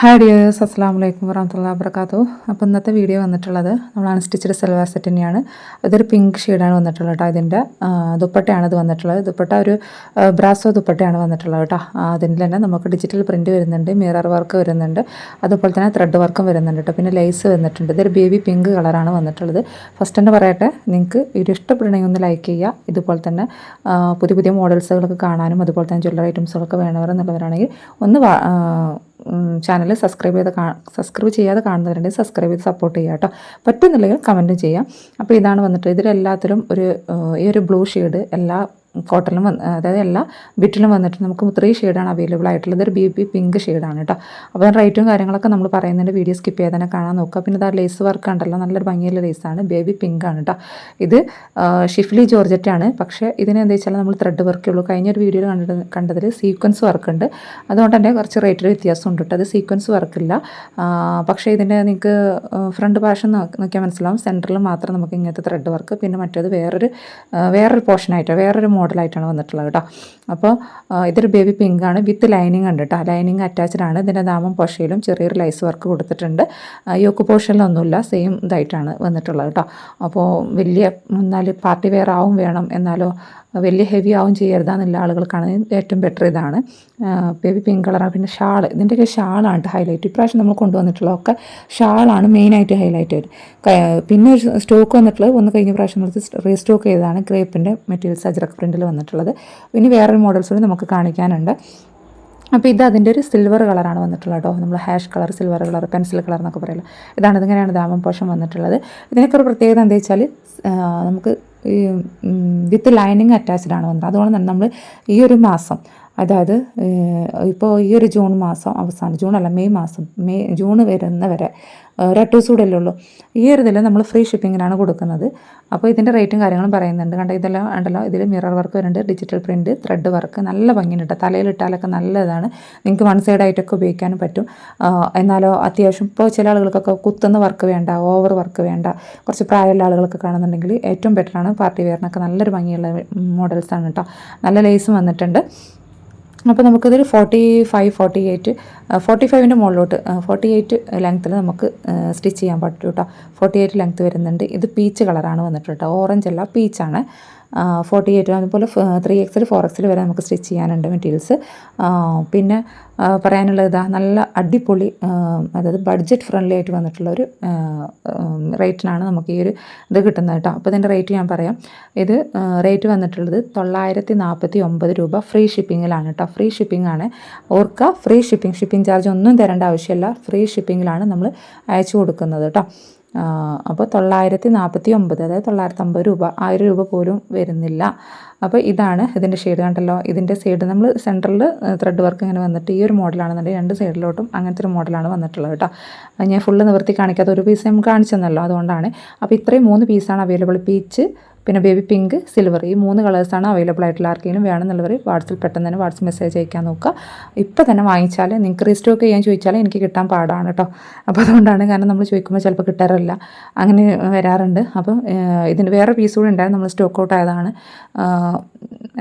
Hi dears അസ്സാം വലൈക്കും വറഹമത്തുള്ള വാബർക്കാത്തു അപ്പോൾ ഇന്നത്തെ വീഡിയോ വന്നിട്ടുള്ളത് നമ്മൾ അൺസ്റ്റിച്ചഡ് സെൽവാർ സെറ്റ് തന്നെയാണ്. ഇതൊരു പിങ്ക് ഷെയ്ഡാണ് വന്നിട്ടുള്ളത് കേട്ടോ ഇതിന്റെ ദുപ്പട്ടയാണ് ഇത് വന്നിട്ടുള്ളത്. ദുപ്പട്ട ഒരു ബ്രാസോ ദുപ്പട്ടയാണ് വന്നിട്ടുള്ളത് കേട്ടോ അതിന്റെ തന്നെ നമുക്ക് ഡിജിറ്റൽ പ്രിന്റ് വരുന്നുണ്ട് മിറർ വർക്ക് വരുന്നുണ്ട് അതുപോലെ തന്നെ ത്രെഡ് വർക്കും വരുന്നുണ്ട് കേട്ടോ പിന്നെ ലേസ് വന്നിട്ടുണ്ട്. ഇതൊരു ബേബി പിങ്ക് കളറാണ് വന്നിട്ടുള്ളത്. ഫസ്റ്റ് തന്നെ പറയട്ടെ നിങ്ങൾക്ക് ഇത് ഇഷ്ടപ്പെടണമെങ്കിൽ ഒന്ന് ലൈക്ക് ചെയ്യുക. ഇതുപോലെ തന്നെ പുതിയ പുതിയ മോഡൽസുകളൊക്കെ കാണാനും അതുപോലെ തന്നെ ജ്വല്ലറി ഐറ്റംസുകളൊക്കെ വേണവർ എന്നുള്ളവരാണെങ്കിൽ ഒന്ന് ചാനൽ സബ്സ്ക്രൈബ് ചെയ്ത് സബ്സ്ക്രൈബ് ചെയ്യാതെ കാണുന്നവരുണ്ടെങ്കിൽ സബ്സ്ക്രൈബ് ചെയ്ത് സപ്പോർട്ട് ചെയ്യുക കേട്ടോ. പറ്റുന്നില്ലെങ്കിൽ കമന്റും ചെയ്യാം. അപ്പോൾ ഇതാണ് വന്നിട്ട് ഇതിലെല്ലാത്തിലും ഒരു ഈ ഒരു ബ്ലൂ ഷെയ്ഡ് എല്ലാ കോട്ടണിലും വന്ന് അതായത് എല്ലാ ബിറ്റിലും വന്നിട്ട് നമുക്ക് ത്രീ ഷെയ്ഡാണ് അവൈലബിൾ ആയിട്ടുള്ളത്. ഒരു ബി ബി പിങ്ക് ഷെയ്ഡാണ് കേട്ടോ അപ്പോൾ റേറ്റും കാര്യങ്ങളൊക്കെ നമ്മൾ പറയുന്നതിന്റെ വീഡിയോ സ്കിപ്പ് ചെയ്ത് തന്നെ കാണാൻ നോക്കുക. പിന്നെ ഇതാ ലേസ് വർക്ക് ഉണ്ടല്ലോ നല്ലൊരു ഭംഗിയുള്ള ലേസാണ് ബേബി പിങ്ക് ആണ് കേട്ടോ ഇത് ഷിഫ്ലി ജോർജറ്റാണ് പക്ഷേ ഇതിന് എന്താ വെച്ചാൽ നമ്മൾ ത്രെഡ് വർക്കേ ഉള്ളൂ. കഴിഞ്ഞൊരു വീഡിയോയിൽ കണ്ട കണ്ടതിൽ സീക്വൻസ് വർക്ക് ഉണ്ട്. അതുകൊണ്ട് തന്നെ കുറച്ച് റേറ്റിൽ വ്യത്യാസം ഉണ്ട് കേട്ടോ അത് സീക്വൻസ് വർക്കില്ല പക്ഷേ ഇതിന്റെ നിങ്ങൾക്ക് ഫ്രണ്ട് ഭാഷ നോക്കിയാൽ മനസ്സിലാവും. സെന്ററിൽ മാത്രം നമുക്ക് ഇങ്ങനത്തെ ത്രെഡ് വർക്ക് പിന്നെ മറ്റേത് വേറൊരു വേറൊരു പോർഷനായിട്ടോ വേറൊരു മോഡലായിട്ടാണ് വന്നിട്ടുള്ളത് കേട്ടോ. അപ്പോൾ ഇതൊരു ബേബി പിങ്ക് ആണ്. വിത്ത് ലൈനിങ് ഉണ്ട് കേട്ടോ. ലൈനിങ് അറ്റാച്ച്ഡ് ആണ്. ഇതിന്റെ നാമം പൊഷയിലും ചെറിയൊരു ലൈസ് വർക്ക് കൊടുത്തിട്ടുണ്ട്. യോക്ക് പോഷനിലൊന്നുമില്ല സെയിം ഇതായിട്ടാണ് വന്നിട്ടുള്ളത് കേട്ടോ. അപ്പോൾ വലിയ എന്നാൽ പാർട്ടി വെയർ ആവും വേണം എന്നാലോ വലിയ ഹെവി ആവും ചെയ്യരുതാന്നുള്ള ആളുകൾക്കാണ് ഏറ്റവും ബെറ്റർ ഇതാണ്. ബേബി പിങ്ക് കളറാണ് പിന്നെ ഷാൾ ഇതിന്റെയൊക്കെ ഷാളാണ് ഹൈലൈറ്റ് ഇപ്രാവശ്യം നമ്മൾ കൊണ്ടുവന്നിട്ടുള്ളതൊക്കെ ഷാളാണ് മെയിനായിട്ട് ഹൈലൈറ്റ് പിന്നെ ഒരു സ്റ്റോക്ക് വന്നിട്ടുള്ളത് ഒന്ന് കഴിഞ്ഞ പ്രാവശ്യം നിർത്തി റീസ്റ്റോക്ക് ചെയ്തതാണ് ഗ്രേപ്പിന്റെ മെറ്റീരിയൽസ് അജ്രക് പ്രിന്റിൽ വന്നിട്ടുള്ളത്. ഇനി വേറൊരു മോഡൽസ് നമുക്ക് കാണിക്കാനുണ്ട്. അപ്പോൾ ഇത് അതിന്റെ ഒരു സിൽവർ കളറാണ് വന്നിട്ടുള്ളത് കേട്ടോ. നമ്മൾ ash colour silver colour pencil colour എന്നൊക്കെ പറയില്ല. ഇതാണ് ഇതിങ്ങനെയാണ് ദാമം പോഷം വന്നിട്ടുള്ളത്. ഇതിനൊക്കെ ഒരു പ്രത്യേകത എന്താ വെച്ചാൽ നമുക്ക് വിത്ത് ലൈനിങ് അറ്റാച്ച്ഡ് ആണ് വന്നത്. അതുകൊണ്ട് തന്നെ നമ്മൾ ഈ ഒരു മാസം അതായത് ഇപ്പോൾ ഈ ഒരു ജൂൺ മാസം അവസാനം ജൂൺ അല്ല മെയ് മാസം മെയ് ജൂൺ വരുന്ന വരെ ഒരൊറ്റ ദിവസം കൂടെ ഉള്ളൂ. ഈ ഒരു ഇതിൽ നമ്മൾ ഫ്രീ ഷിപ്പിങ്ങിനാണ് കൊടുക്കുന്നത്. അപ്പോൾ ഇതിന്റെ റേറ്റും കാര്യങ്ങളും പറയുന്നുണ്ട്. കണ്ട ഇതെല്ലാം ഉണ്ടല്ലോ ഇതിൽ മിറർ വർക്ക് വരുന്നുണ്ട് ഡിജിറ്റൽ പ്രിന്റ് ത്രെഡ് വർക്ക് നല്ല ഭംഗിയുണ്ട് തലയിലിട്ടാലൊക്കെ നല്ലതാണ്. നിങ്ങൾക്ക് വൺ സൈഡ് ആയിട്ടൊക്കെ ഉപയോഗിക്കാനും പറ്റും. എന്നാലോ അത്യാവശ്യം ഇപ്പോൾ ചില ആളുകൾക്കൊക്കെ കുത്തുന്ന വർക്ക് വേണ്ട ഓവർ വർക്ക് വേണ്ട കുറച്ച് പ്രായമുള്ള ആളുകളൊക്കെ കാണുന്നുണ്ടെങ്കിൽ ഏറ്റവും ബെറ്ററാണ് പാർട്ടി വെയറിനൊക്കെ നല്ലൊരു ഭംഗിയുള്ള മോഡൽസാണ് കേട്ടോ. നല്ല ലേസും വന്നിട്ടുണ്ട്. അപ്പോൾ നമുക്കിതിൽ forty five forty eight forty ഫൈവിന്റെ മുകളിലോട്ട് ഫോർട്ടി എയ്റ്റ് ലെങ്ത്തിൽ നമുക്ക് സ്റ്റിച്ച് ചെയ്യാൻ പറ്റും കേട്ടോ ഫോർട്ടി എയ്റ്റ് ലെങ്ത്ത് വരുന്നുണ്ട്. ഇത് പീച്ച് കളറാണ് വന്നിട്ട് കേട്ടോ ഓറഞ്ച് അല്ല പീച്ചാണ് ഫോർട്ടി എയ്റ്റ് അതുപോലെ ത്രീ എക്സിൽ ഫോർ എക്സിൽ വരെ നമുക്ക് സ്റ്റിച്ച് ചെയ്യാനുണ്ട് മെറ്റീരിയൽസ് പിന്നെ പറയാനുള്ളത് ഇതാ നല്ല അടിപൊളി അതായത് ബഡ്ജറ്റ് ഫ്രണ്ട്ലി ആയിട്ട് വന്നിട്ടുള്ള ഒരു റേറ്റിനാണ് നമുക്ക് ഈ ഒരു ഇത് കിട്ടുന്നത് കേട്ടോ. അപ്പോൾ ഇതിന്റെ റേറ്റ് ഞാൻ പറയാം. ഇത് റേറ്റ് വന്നിട്ടുള്ളത് തൊള്ളായിരത്തി നാൽപ്പത്തി ഒമ്പത് രൂപ ഫ്രീ ഷിപ്പിങ്ങിലാണ് കേട്ടോ. ഫ്രീ ഷിപ്പിംഗ് ആണ്. ഓർക്ക ഫ്രീ ഷിപ്പിംഗ് ഷിപ്പിംഗ് ചാർജ് ഒന്നും തരേണ്ട ആവശ്യമില്ല. ഫ്രീ ഷിപ്പിങ്ങിലാണ് നമ്മൾ അയച്ചു കൊടുക്കുന്നത് കേട്ടോ. അപ്പോൾ തൊള്ളായിരത്തി നാൽപ്പത്തി ഒമ്പത് അതായത് തൊള്ളായിരത്തി അമ്പത് രൂപ ആയിരം രൂപ പോലും വരുന്നില്ല. അപ്പോൾ ഇതാണ് ഇതിന്റെ ഷെയ്ഡ് കണ്ടല്ലോ. ഇതിന്റെ സൈഡ് നമ്മൾ സെന്ററിൽ ത്രെഡ് വർക്ക് ഇങ്ങനെ വന്നിട്ട് ഈ ഒരു മോഡലാണെന്നുണ്ടെങ്കിൽ രണ്ട് സൈഡിലോട്ടും അങ്ങനത്തെ ഒരു മോഡലാണ് വന്നിട്ടുള്ളത് കേട്ടോ. ഞാൻ ഫുള്ള് നിവർത്തി കാണിക്കാത്ത ഒരു പീസ് നമുക്ക് കാണിച്ചെന്നല്ലോ അതുകൊണ്ടാണ്. അപ്പോൾ ഇത്രയും മൂന്ന് പീസാണ് അവൈലബിൾ പീച്ച് പിന്നെ ബേബി പിങ്ക് സിൽവർ ഈ മൂന്ന് കളേഴ്സാണ് അവൈലബിൾ ആയിട്ടുള്ള ആർക്കെങ്കിലും വേണമെന്നുള്ളവർ വാട്സപ്പിൽ പെട്ടെന്ന് തന്നെ വാട്സപ്പ് മെസ്സേജ് അയക്കാൻ നോക്കുക. ഇപ്പോൾ തന്നെ വാങ്ങിച്ചാൽ നിങ്ങൾക്ക് റീസ്റ്റോക്ക് ചെയ്യാൻ ചോദിച്ചാൽ എനിക്ക് കിട്ടാൻ പാടാണ് കേട്ടോ അപ്പോൾ അതുകൊണ്ടാണ് കാരണം നമ്മൾ ചോദിക്കുമ്പോൾ ചിലപ്പോൾ കിട്ടാറില്ല. അങ്ങനെ വരാറുണ്ട്. അപ്പം ഇതിന് വേറെ പീസ് കൂടെ ഉണ്ടായിരുന്നു. നമ്മൾ സ്റ്റോക്ക് ഔട്ട് ആയതാണ്.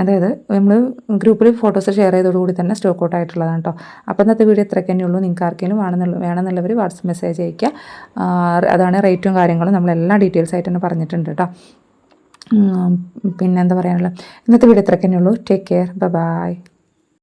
അതായത് നമ്മൾ ഗ്രൂപ്പിൽ ഫോട്ടോസ് ഷെയർ ചെയ്തതോടുകൂടി തന്നെ സ്റ്റോക്ക് ഔട്ട് ആയിട്ടുള്ളതാണ് കേട്ടോ അപ്പോൾ ഇന്നത്തെ വീഡിയോ ഇത്രയ്ക്ക് തന്നെയുള്ളൂ നിങ്ങൾക്ക് ആർക്കെങ്കിലും വേണമെന്നുള്ള വേണമെന്നുള്ളവർ വാട്സപ്പ് മെസ്സേജ് അയക്കുക അതാണ് റേറ്റും കാര്യങ്ങളും. നമ്മളെല്ലാം ഡീറ്റെയിൽസ് ആയിട്ട് തന്നെ പറഞ്ഞിട്ടുണ്ട് കേട്ടോ പിന്നെ എന്താ പറയാനുള്ളത്? ഇന്നത്തെ വീഡിയോ ഇത്രയൊക്കെ തന്നെയുള്ളൂ ടേക്ക് കെയർ ബൈ